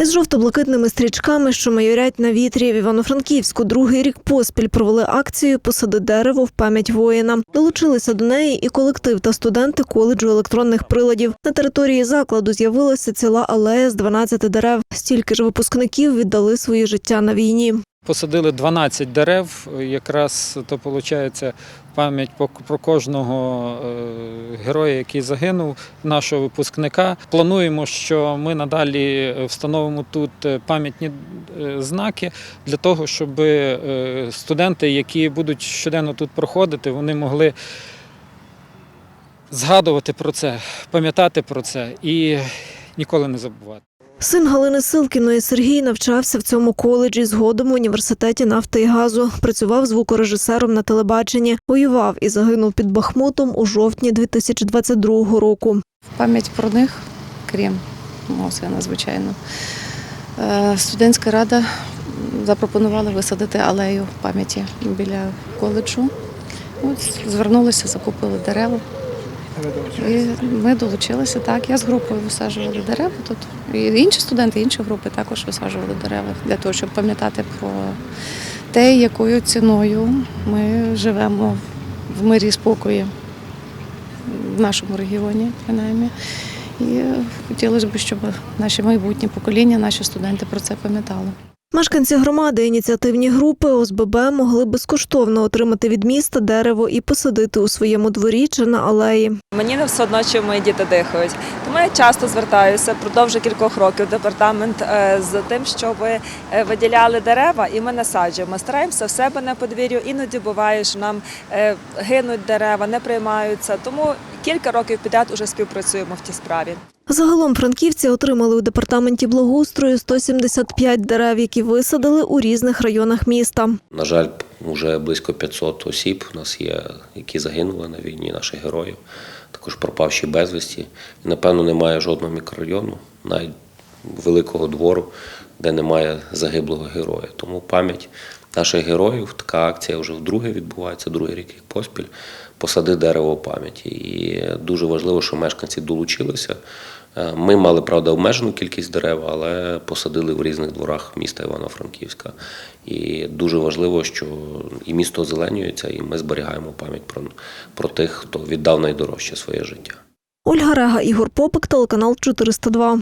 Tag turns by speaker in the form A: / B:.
A: Із жовто-блакитними стрічками, що майорять на вітрі в Івано-Франківську, другий рік поспіль провели акцію Посади дерево в пам'ять воїна. Долучилися до неї і колектив та студенти коледжу електронних приладів. На території закладу з'явилася ціла алея з 12 дерев. Стільки ж випускників віддали своє життя на війні.
B: Посадили 12 дерев, якраз то виходить пам'ять про кожного е, героя, який загинув, нашого випускника. Плануємо, що ми надалі встановимо тут е, пам'ятні е, знаки для того, щоб е, студенти, які будуть щоденно тут проходити, вони могли згадувати про це, пам'ятати про це і ніколи не забувати.
A: Син Галини Силкіної Сергій навчався в цьому коледжі згодом у університеті нафти і газу. Працював звукорежисером на телебаченні, воював і загинув під Бахмутом у жовтні 2022 року.
C: Пам'ять про них, крім мого сина, звичайно. е, Студентська рада запропонувала висадити алею пам'яті біля коледжу. От, звернулися, закупили дерева. І ми долучилися так. Я з групою висаджувала дерева тут. І інші студенти, інші групи також висаджували дерева для того, щоб пам'ятати про те, якою ціною ми живемо в мирі і спокої в нашому регіоні, принаймні. І хотілося б, щоб наші майбутні покоління, наші студенти про це пам'ятали.
A: Мешканці громади, ініціативні групи ОСББ могли безкоштовно отримати від міста дерево і посадити у своєму дворі чи на алеї.
D: Мені не все одно, чи мої діти дихають. Тому я часто звертаюся впродовж кількох років в департамент е, з тим, щоб е, виділяли дерева, і ми насаджуємо. Стараємося в себе на подвір'ю. Іноді буває, що нам е, гинуть дерева, не приймаються. Тому кілька років підряд уже співпрацюємо в тій справі.
A: Загалом франківці отримали у департаменті благоустрою 175 дерев, які висадили у різних районах міста.
E: На жаль, вже близько 500 осіб у нас є, які загинули на війні, наших героїв, також пропавші безвісті. Напевно, немає жодного мікрорайону, навіть великого двору, де немає загиблого героя. Тому пам'ять наших героїв, така акція вже вдруге відбувається, другий рік поспіль. Посади дерево пам'яті. І дуже важливо, що мешканці долучилися. Е, Ми мали, правда, обмежену кількість дерев, але посадили в різних дворах міста Івано-Франківська. І дуже важливо, що і місто озеленюється, і ми зберігаємо пам'ять про, про тих, хто віддав найдорожче своє життя.
A: Ольга Рега, Ігор Попик, телеканал 402.